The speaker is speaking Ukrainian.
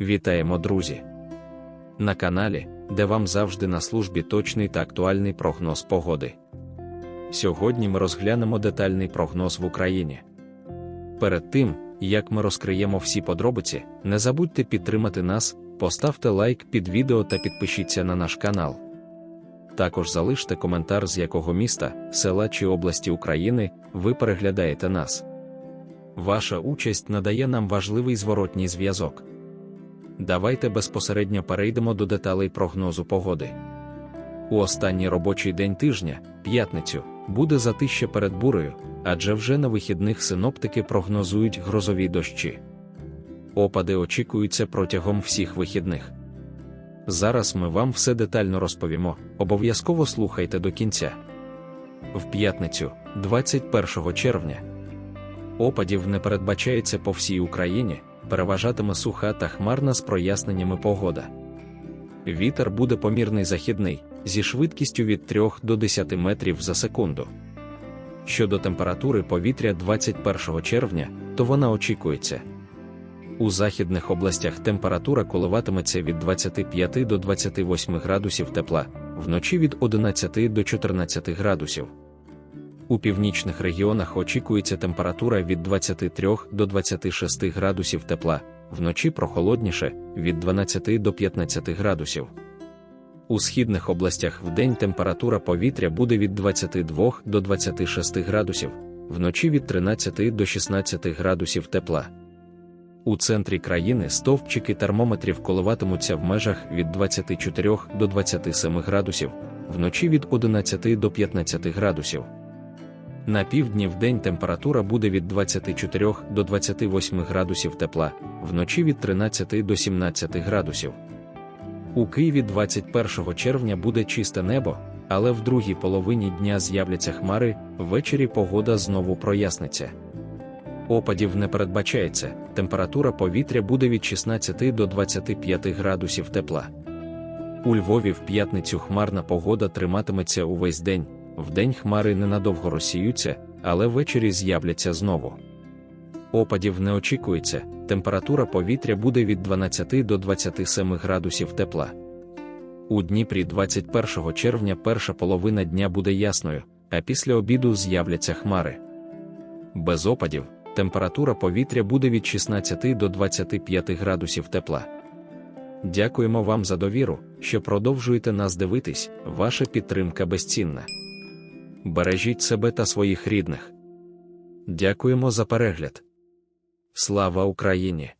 Вітаємо, друзі! На каналі, де вам завжди на службі точний та актуальний прогноз погоди. Сьогодні ми розглянемо детальний прогноз в Україні. Перед тим, як ми розкриємо всі подробиці, не забудьте підтримати нас, поставте лайк під відео та підпишіться на наш канал. Також залиште коментар, з якого міста, села чи області України ви переглядаєте нас. Ваша участь надає нам важливий зворотній зв'язок. Давайте безпосередньо перейдемо до деталей прогнозу погоди. У останній робочий день тижня, п'ятницю, буде затища перед бурею, адже вже на вихідних синоптики прогнозують грозові дощі. Опади очікуються протягом всіх вихідних. Зараз ми вам все детально розповімо, обов'язково слухайте до кінця. В п'ятницю, 21 червня, опадів не передбачається по всій Україні, переважатиме суха та хмарна з проясненнями погода. Вітер буде помірний західний, зі швидкістю від 3 до 10 метрів за секунду. Щодо температури повітря 21 червня, то вона очікується. У західних областях температура коливатиметься від 25 до 28 градусів тепла, вночі від 11 до 14 градусів. У північних регіонах очікується температура від 23 до 26 градусів тепла, вночі прохолодніше від 12 до 15 градусів. У східних областях вдень температура повітря буде від 22 до 26 градусів, вночі від 13 до 16 градусів тепла. У центрі країни стовпчики термометрів коливатимуться в межах від 24 до 27 градусів, вночі від 11 до 15 градусів. На півдні вдень температура буде від 24 до 28 градусів тепла, вночі від 13 до 17 градусів. У Києві 21 червня буде чисте небо, але в другій половині дня з'являться хмари, ввечері погода знову проясниться. Опадів не передбачається, температура повітря буде від 16 до 25 градусів тепла. У Львові в п'ятницю хмарна погода триматиметься увесь день, вдень хмари ненадовго розсіються, але ввечері з'являться знову. Опадів не очікується, температура повітря буде від 12 до 27 градусів тепла. У Дніпрі 21 червня перша половина дня буде ясною, а після обіду з'являться хмари. Без опадів температура повітря буде від 16 до 25 градусів тепла. Дякуємо вам за довіру, що продовжуєте нас дивитись, ваша підтримка безцінна. Бережіть себе та своїх рідних. Дякуємо за перегляд. Слава Україні!